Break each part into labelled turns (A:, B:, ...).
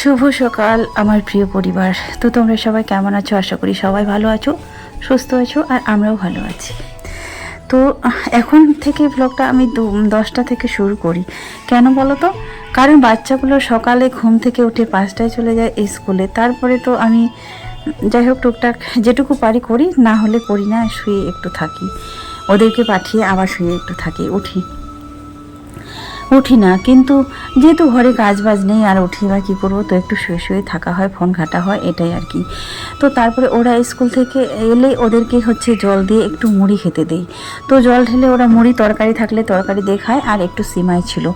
A: শুভ সকাল, আমার প্রিয় পরিবার। তো তোমরা সবাই কেমন আছো? আশা করি সবাই ভালো আছো, সুস্থ আছো, আর আমরাও ভালো আছি। তো, এখন থেকে ব্লগটা আমি দশটা থেকে শুরু করি। কেন বলো তো কারণ বাচ্চাগুলো সকালে ঘুম থেকে উঠে পাঁচটায় চলে যায় স্কুলে। তারপরে তো আমি, যাই হোক, টুকটাক যেটুকু পারি করি, না হলে করি না, শুয়ে একটু থাকি। ওদেরকে পাঠিয়ে আবার শুয়ে একটু থাকি, উঠি। উঠি না, কিন্তু যেহেতু ঘরে কাজ বাজ নেই, আর উঠি বা কী করব, তো একটু শুয়ে শুয়ে থাকা হয়, ফোন ঘাটা হয়, এটাই আর কি। তো তারপরে ওরা স্কুল থেকে এলে ওদেরকে হচ্ছে জল দিয়ে একটু মুড়ি খেতে দেই। তো জল ঢেলে ওরা মুড়ি তরকারি থাকলে তরকারি দিয়ে খায় আর একটু সিমাই ছিল।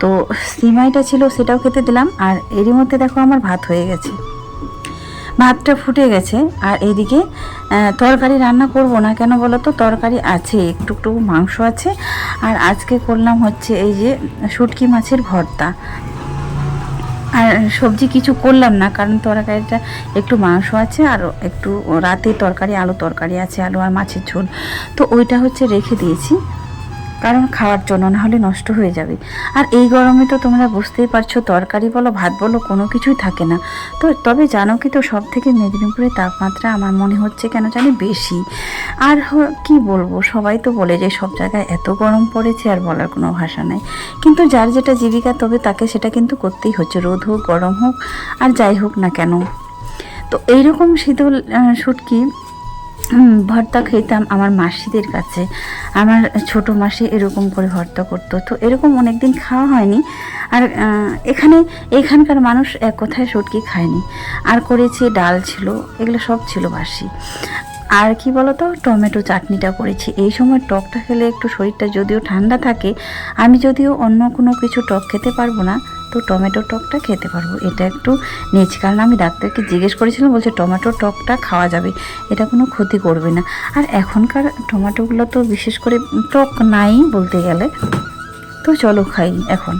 A: তো সিমাইটা ছিল, সেটাও খেতে দিলাম, আর এরই মধ্যে দেখো আমার ভাত হয়ে গেছে। ভাতটা ফুটে গেছে আর এদিকে তরকারি রান্না করব না কেন বলো তো তরকারি আছে, একটু একটু মাংস আছে। আর আজকে করলাম হচ্ছে এই যে শুটকি মাছের ভর্তা। আর সবজি কিছু করলাম না, কারণ তরকারিটা একটু মাংস আছে আর একটু রাতে তরকারি, আলু তরকারি আছে, আলু আর মাছের ঝোল। তো ওইটা হচ্ছে রেখে দিয়েছি। কারণ খাওয়ার জন্য না হলে নষ্ট হয়ে যাবে। আর এই গরমে তো তোমরা বুঝতেই পারছ তরকারি বলো ভাত বলো কোনো কিছুই থাকে না। তো তবে জানো কি তো সব থেকে মেদিনীপুরের তাপমাত্রা আমার মনে হচ্ছে কেন জানি বেশি। আর কি বলব সবাই তো বলে যে সব জায়গায় এত গরম পড়েছে আর বলার কোনো ভাষা নাই। কিন্তু যার যেটা জীবিকা তবে তাকে সেটা কিন্তু করতেই হচ্ছে রোদ হোক গরম হোক আর যাই হোক না কেন। তো এইরকম শীতল হুম, ভর্তা খেতাম আমার মাসিদের কাছে। আমার ছোট মাসি এরকম করে ভর্তা করতো। তো এরকম অনেক দিন খাওয়া হয়নি। আর এখানে, এখানকার মানুষ এক কথায় সটকি খায়নি। আর করেছি ডাল ছিল, এগুলো সব ছিল বাসি। আর কি বলতো, টমেটো চাটনিটা করেছি। এই সময় টকটা খেলে একটু শরীরটা যদিও ঠান্ডা থাকে, আমি যদিও অন্য কোনো কিছু টক খেতে পারব না তো টমেটো টকটা খেতে পারব। এটা একটু নিচ কারণ আমি ডাক্তারকে জিজ্ঞেস করেছিলাম, বলছে টমেটো টকটা খাওয়া যাবে, এটা কোনো ক্ষতি করবে না। আর এখনকার টমেটোগুলো তো বিশেষ করে টক নাই বলতে গেলে। তো চলো খাই এখন।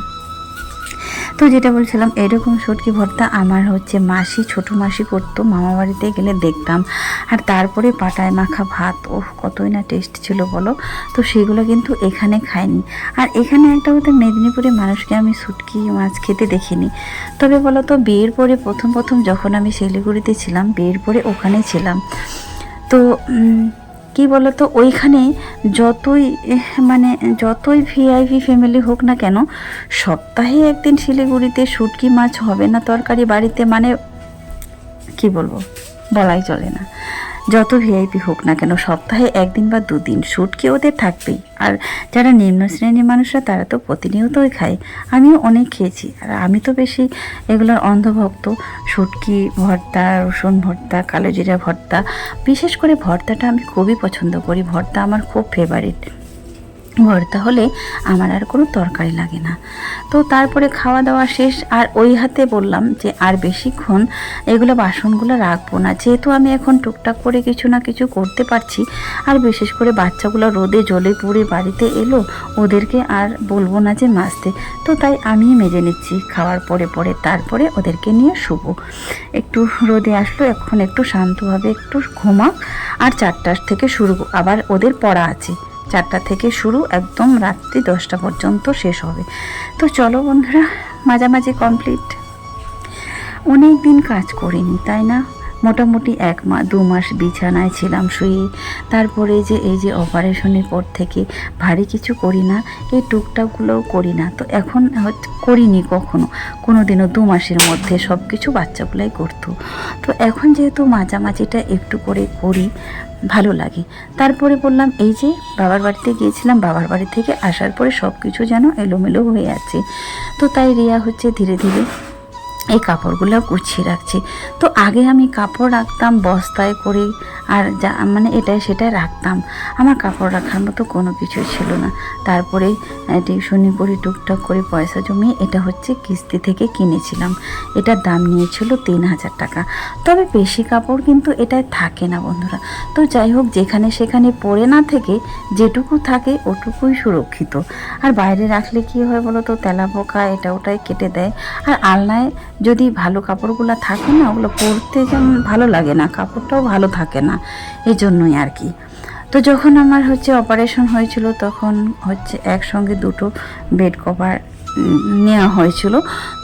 A: তো যেটা বলছিলাম, এরকম সটকি ভর্তা আমার হচ্ছে মাসি, ছোট মাসি করতো। মামা বাড়িতে গেলে দেখতাম। আর তারপরে পাটায় মাখা ভাত ও কতই না টেস্ট ছিল বলো? তো সেগুলো কিন্তু এখানে খাইনি। আর এখানে একটা কথা মেদিনীপুরে মানুষকে আমি শুটকি মাছ খেতে দেখিনি। তবে বলো তো বিয়ের পরে প্রথম প্রথম যখন আমি শিলিগুড়িতে ছিলাম, বিয়ের পরে ওখানে ছিলাম। তো কি বলতো, ওইখানে যতই মানে যতই ভিআইপি ফ্যামিলি হোক না কেন, সপ্তাহে একদিন শিলিগুড়িতে শুটকি মাছ হবে না তরকারি বাড়িতে মানে কি বলব, বলাই চলে না। যত ভিআইপি হোক না কেন, সপ্তাহে একদিন বা দুদিন শুটকি ওদের থাকবেই। আর যারা নিম্ন শ্রেণির মানুষরা, তারা তো প্রতিনিয়তই খায়। আমিও অনেক খেয়েছি। আর আমি তো বেশি এগুলোর অন্ধভক্ত। শুটকি ভর্তা, রসুন ভর্তা, কালো জিরা ভর্তা। বিশেষ করে ভর্তাটা আমি খুবই পছন্দ করি। ভর্তা আমার খুব ফেভারিট ভর্তা হলে আমার আর কোনো তরকারি লাগে না। তো তারপরে খাওয়া দাওয়া শেষ, আর ওই হাতে বললাম যে আর বেশিক্ষণ এগুলো বাসনগুলো রাখব না। যেহেতু আমি এখন টুকটাক করে কিছু না কিছু করতে পারছি, আর বিশেষ করে বাচ্চাগুলো রোদে জলে পুড়ে বাড়িতে এলো, ওদেরকে আর বলব না যে মাজতে তো তাই আমি মেজে নিচ্ছি, খাওয়ার পরে পরে, তারপরে ওদেরকে নিয়ে শুভ একটু রোদে আসলো, এখন একটু শান্তভাবে একটু ঘুমাক, আর চারটার থেকে শুরু, আবার ওদের পড়া আছে। চারটা থেকে শুরু একদম রাত্রি দশটা পর্যন্ত শেষ হবে। তো চলো বন্ধুরা, মাঝামাঝি কমপ্লিট অনেক দিন কাজ করিনি, তাই না? মোটামুটি এক মাস দু মাস বিছানায় ছিলাম শুয়ে। তারপরে যে এই যে অপারেশনের পর থেকে ভারী কিছু করি না, এই টুকটাকগুলোও করি না। তো এখন করিনি কখনো। কোনো দিনও দু মাসের মধ্যে সব কিছু বাচ্চাগুলাই করতো। তো এখন যেহেতু মাঝামাঝিটা একটু করে করি, ভালো লাগে। তারপরে বললাম, এই যে বাবার বাড়িতে গিয়েছিলাম, বাবার বাড়ি থেকে আসার পরে সব কিছু যেন এলোমেলো হয়ে আছে। তো তাই রিয়া হচ্ছে ধীরে ধীরে এই কাপড়গুলো গুছিয়ে রাখছি। তো আগে আমি কাপড় রাখতাম বস্তায় করে, আর যা মানে এটাই সেটাই রাখতাম। আমার কাপড় রাখার মতো কোনো কিছু ছিল না। তারপরে টিউশনি করে, টুকটাক করে পয়সা জমিয়ে এটা হচ্ছে কিস্তি থেকে কিনেছিলাম। এটার দাম নিয়েছিল তিন হাজার টাকা। তবে বেশি কাপড় কিন্তু এটায় থাকে না বন্ধুরা। তো যাই হোক, যেখানে সেখানে পরে না থেকে যেটুকু থাকে ওটুকুই সুরক্ষিত। আর বাইরে রাখলে কি হয় বলো তো তেলা পোকা এটা ওটাই কেটে দেয়। আর আলনায় যদি ভালো কাপড়গুলো থাকে না, ওগুলো পরতে যেমন ভালো লাগে না, কাপড়টাও ভালো থাকে না এই জন্যই আর কি। তো যখন আমার হচ্ছে অপারেশন হয়েছিল, তখন হচ্ছে একসঙ্গে দুটো বেড কভার নেওয়া হয়েছিল।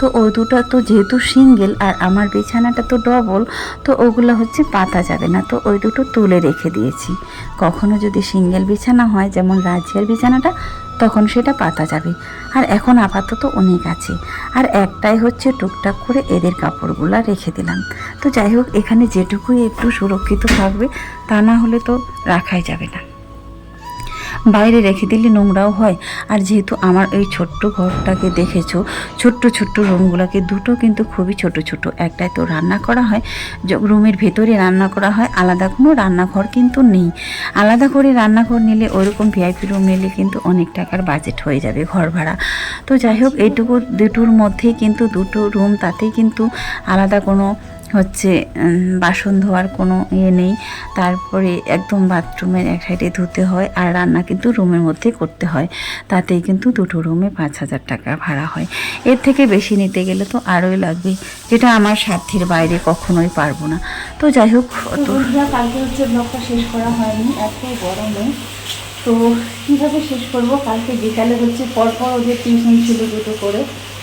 A: তো ওই দুটো তো যেহেতু সিঙ্গেল আর আমার বিছানাটা তো ডবল তো ওগুলো হচ্ছে পাতা যাবে না, তো ওই দুটো তুলে রেখে দিয়েছি। কখনো যদি সিঙ্গেল বিছানা হয়, যেমন রাজিয়ার বিছানাটা তখন সেটা পাতা যাবে। আর এখন আপাতত অনেক আছে। আর একটাই হচ্ছে টুকটাক করে এদের কাপড়গুলো রেখে দিলাম। তো যাই হোক, এখানে যেটুকুই একটু সুরক্ষিত থাকবে, তা না হলে তো রাখাই যাবে না। বাইরে রেখে দিলে নোংরাও হয়। আর যেহেতু আমার ওই ছোট্ট ঘরটাকে দেখেছ, ছোট্ট ছোট্ট রুমগুলোকে, দুটো কিন্তু খুবই ছোট ছোট। একটাই তো রান্না করা হয় রুমের ভেতরে রান্না করা হয়, আলাদা কোনো রান্নাঘর কিন্তু নেই। আলাদা করে রান্নাঘর নিলে ওরকম ভিআইপি রুম নিলে কিন্তু অনেক টাকার বাজেট হয়ে যাবে ঘর ভাড়া। তো যাই হোক, এইটুকু দুটোর মধ্যেই কিন্তু দুটো রুম, তাতেই কিন্তু আলাদা কোনো হচ্ছে বাসন ধোয়ার কোনো ইয়ে নেই। তারপরে একদম বাথরুমের এক সাইডে ধুতে হয় আর রান্না কিন্তু রুমের মধ্যে করতে হয়। তাতেই কিন্তু দুটো রুমে পাঁচ হাজার টাকা ভাড়া হয়। এর থেকে বেশি নিতে গেলে তো আরোই লাগবে যেটা আমার সাধ্যের বাইরে কখনোই পারব না। তো যাই হোক কালকে হচ্ছে ব্লগটা শেষ করা হয়নি এত গরমে। তো কীভাবে শেষ করব? কালকে বিকালে হচ্ছে পরপর ওদের টিউশন ছিল দুটো করে।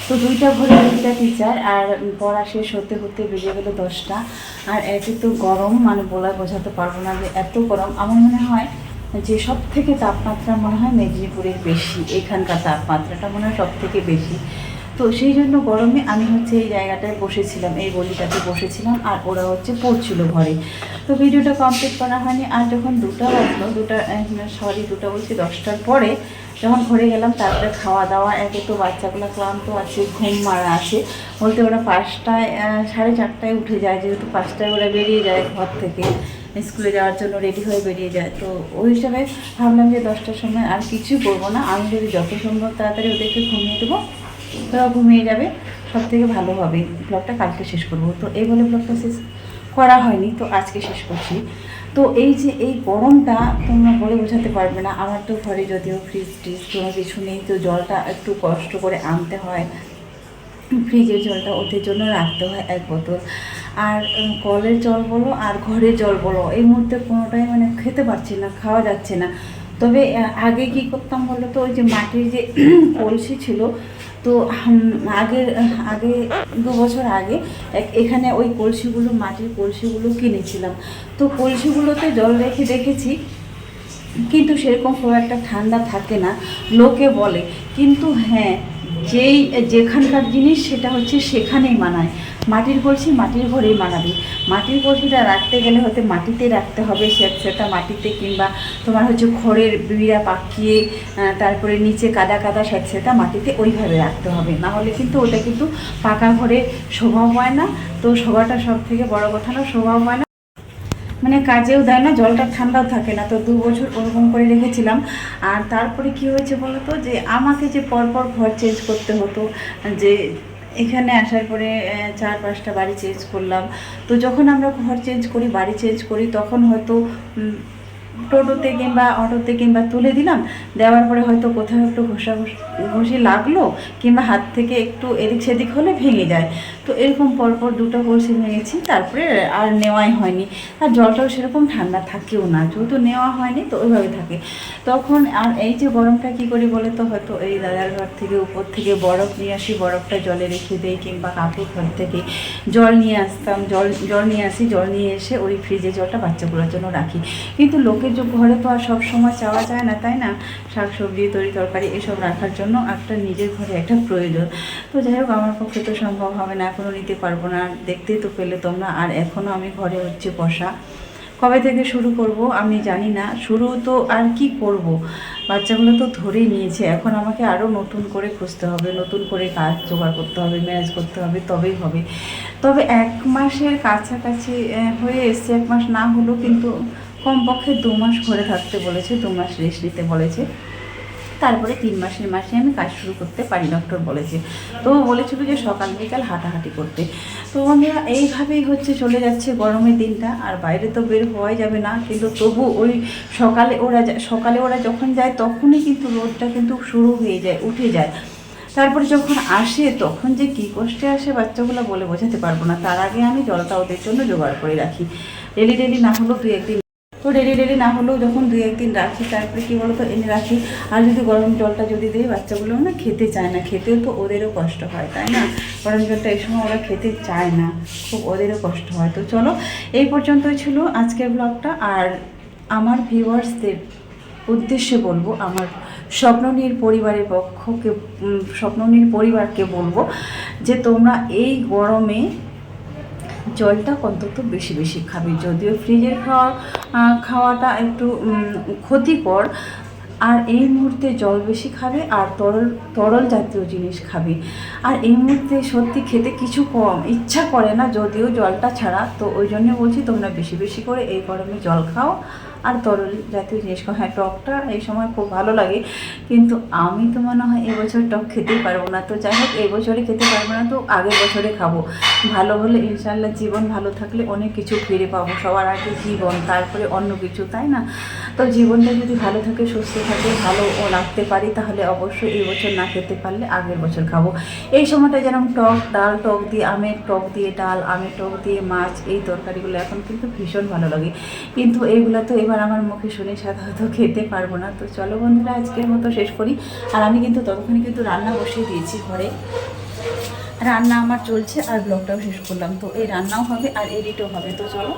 A: তো দুইটা ঘরে দুইটা টিচার আর পড়া শেষ হতে হতে বেজে গেলো দশটা। আর একে তো গরম মানে বলা বোঝাতে পারব না যে এত গরম। আমার মনে হয় যে সব থেকে তাপমাত্রা মনে হয় মেদিনীপুরের বেশি, এখানকার তাপমাত্রাটা মনে হয় সব থেকে বেশি। তো সেই জন্য গরমে আমি হচ্ছে এই জায়গাটায় বসেছিলাম, এই গলিটাতে বসেছিলাম, আর ওরা হচ্ছে পড়ছিল ঘরে। তো ভিডিওটা কমপ্লিট করা হয়নি, আর যখন দুটা বাজলো, দুটা সরি দুটা বলছি, দশটার পরে যখন ঘরে গেলাম, তারপরে খাওয়া দাওয়া, একে তো বাচ্চাগুলো ক্লান্ত আছে, ঘুম মারা আছে, বলতে ওরা পাঁচটায় সাড়ে চারটায় উঠে যায়, যেহেতু পাঁচটায় ওরা বেরিয়ে যায় ঘর থেকে, স্কুলে যাওয়ার জন্য রেডি হয়ে বেরিয়ে যায়। তো ওই হিসাবে ভাবলাম যে দশটার সময় আর কিছু করব না, আমি যদি যত সম্ভব তাড়াতাড়ি ওদেরকে ঘুমিয়ে দেবো ওরা ঘুমিয়ে যাবে সব থেকে ভালো হবে। ব্লগটা কালকে শেষ করব। তো এই বলে ব্লগটা শেষ করা হয়নি, তো আজকে শেষ করছি। তো এই যে এই গরমটা তোমরা বলে বোঝাতে পারবে না, আমার তো ঘরে যদিও ফ্রিজ ট্রিজ কোনো কিছু নেই, তো জলটা একটু কষ্ট করে আনতে হয়। ফ্রিজের জলটা ওদের জন্য রাখতে হয় এক বোতল। আর কলের জল বলো আর ঘরের জল বলো, এই মুহূর্তে কোনোটাই মানে খেতে পারছি না, খাওয়া যাচ্ছে না। তবে আগে কি করতাম বলো তো, ওই যে মাটির যে কলসি ছিল, তো আগের আগে দু বছর আগে এখানে ওই কলসিগুলো, মাটির কলসিগুলো কিনেছিলাম। তো কলসিগুলোতে জল রেখে দেখেছি, কিন্তু সেরকম খুব একটা ঠান্ডা থাকে না, লোকে বলে। কিন্তু হ্যাঁ যেই, যেখানকার জিনিস সেটা হচ্ছে সেখানেই মানায়। মাটির কলসি মাটির ঘরেই মানাবে। মাটির কলসিটা রাখতে গেলে হয়তো মাটিতে রাখতে হবে সেটা মাটিতে কিংবা তোমার হচ্ছে খড়ের বিড়া পাকিয়ে তারপরে নিচে কাদা কাদা সেটা মাটিতে ওইভাবে রাখতে হবে। না হলে কিন্তু ওটা কিন্তু পাকা ঘরে শোভা হয় না। তো শোভাটা সব থেকে বড় কথা না শোভা হয় না। মানে কাজেও দেয় না, জলটা ঠান্ডাও থাকে না। তো দু বছর ওরকম করে রেখেছিলাম। আর তারপরে কি হয়েছে বলতো যে আমাকে যে পরপর ঘর চেঞ্জ করতে হতো, যে এখানে আসার পরে চার পাঁচটা বাড়ি চেঞ্জ করলাম। তো যখন আমরা ঘর চেঞ্জ করি, বাড়ি চেঞ্জ করি, তখন হয়তো টোটোতে কিংবা অটোতে কিংবা তুলে দিলাম, দেওয়ার পরে হয়তো কোথাও একটু ঘষা ঘষি লাগল, কিংবা হাত থেকে একটু এদিক সেদিক হলে ভেঙে যায়। তো এরকম পরপর দুটো কলসি ভেঙেছি, তারপরে আর নেওয়াই হয়নি। আর জলটাও সেরকম ঠান্ডা থাকেও না, যেহেতু নেওয়া হয়নি তো ওইভাবে থাকে। তখন আর এই যে গরমটা কী করি বলে তো হয়তো এই দাদার ঘর থেকে উপর থেকে বরফ নিয়ে আসি, বরফটা জলে রেখে দেই কিংবা কাকুর ঘর থেকে জল নিয়ে আসতাম, জল জল নিয়ে আসি, জল নিয়ে এসে ওই ফ্রিজে জলটা বাচ্চাগুলোর জন্য রাখি। কিন্তু লোকের যে ঘরে তো আর সব সময় চাওয়া যায় না, তাই না? শাক সবজি তরি তরকারি, এসব রাখার জন্য একটা নিজের ঘরে একটা প্রয়োজন। তো যাই হোক, আমার পক্ষে তো সম্ভব হবে না এখনও নিতে পারব না। দেখতেই তো পেলে তোমরা, আর এখনও আমি ঘরে হচ্ছে বসা। কবে থেকে শুরু করব আমি জানি না, শুরু তো আর কি করব? বাচ্চাগুলো তো ধরেই নিয়েছে, এখন আমাকে আরও নতুন করে খুঁজতে হবে, নতুন করে কাজ জোগাড় করতে হবে, ম্যানেজ করতে হবে, তবেই হবে। তবে এক মাসের কাছাকাছি হয়ে এসছে, এক মাস না হলেও কিন্তু কমপক্ষে দু মাস ঘরে থাকতে বলেছে, দু মাস রেস্ট নিতে বলেছে। তারপরে তিন মাসের মাসে আমি কাজ শুরু করতে পারি ডক্টর বলেছে। তো বলেছিল যে সকাল বিকাল হাঁটাহাঁটি করতে। তো আমরা এইভাবেই হচ্ছে চলে যাচ্ছে গরমের দিনটা, আর বাইরে তো বের হওয়াই যাবে না। কিন্তু তবু ওই সকালে ওরা সকালে ওরা যখন যায়, তখনই কিন্তু রোদটা কিন্তু শুরু হয়ে যায়, উঠে যায়। তারপরে যখন আসে, তখন যে কী কষ্টে আসে বাচ্চাগুলো বলে বোঝাতে পারব না। তার আগে আমি জলটা ওদের জন্য জোগাড় করে রাখি। ডেলি ডেলি না হলেও দু একদিন তো ডেলি ডেলি না হলেও যখন দুই একদিন রাখি, তারপরে কী বলতো, এনে রাখি। আর যদি গরম জলটা যদি দিই, বাচ্চাগুলো না খেতে চায় না। খেতেও তো ওদেরও কষ্ট হয়, তাই না? গরম জলটা এই সময় ওরা খেতে চায় না। খুব ওদেরও কষ্ট হয়। তো চলো, এই পর্যন্তই ছিল আজকের ব্লগটা আর আমার ভিউয়ার্সদের উদ্দেশ্যে বলব, আমার স্বপ্ননীর পরিবারের পক্ষকে স্বপ্ননীর পরিবারকে বলব যে তোমরা এই গরমে জলটা অন্তত বেশি বেশি খাবে। যদিও ফ্রিজের খাওয়া খাওয়াটা একটু ক্ষতিকর, আর এই মুহূর্তে জল বেশি খাবে আর তরল তরল জাতীয় জিনিস খাবে। আর এই মুহূর্তে সত্যি খেতে কিছু কম, ইচ্ছা করে না, যদিও জলটা ছাড়া। তো ওই জন্য বলছি, তোমরা বেশি বেশি করে এই গরমে জল খাও। আর তরল জাতীয় জিনিস হ্যাঁ টকটা এই সময় খুব ভালো লাগে। কিন্তু আমি তো মনে হয় এবছর টক খেতেই পারব না। তো যাই হোক, এই বছরে খেতে পারব না তো আগের বছরে খাব। ভালো হলে ইনশাল্লাহ জীবন ভালো থাকলে অনেক কিছু ফিরে পাবো। সবার আগে জীবন, তারপরে অন্য কিছু, তাই না? তো জীবনটা যদি ভালো থাকে, সুস্থ থাকে, ভালো ও রাখতে পারি, তাহলে অবশ্যই এই বছর না খেতে পারলে আগের বছর খাব। এই সময়টা যেরকম টক, ডাল, টক দিয়ে, আমের টক দিয়ে ডাল, আমের টক দিয়ে মাছ, এই তরকারিগুলো এখন কিন্তু ভীষণ ভালো লাগে। কিন্তু এইগুলো তো এবার আমার মুখে শুনে সাধারণত খেতে পারব না। তো চলো বন্ধুরা, আজকের মতো শেষ করি। আর আমি কিন্তু ততক্ষণে কিন্তু রান্না বসিয়ে দিয়েছি ঘরে। রান্না আমার চলছে আর ব্লগটাও শেষ করলাম। তো এই রান্নাও হবে আর এডিটও হবে। তো চলো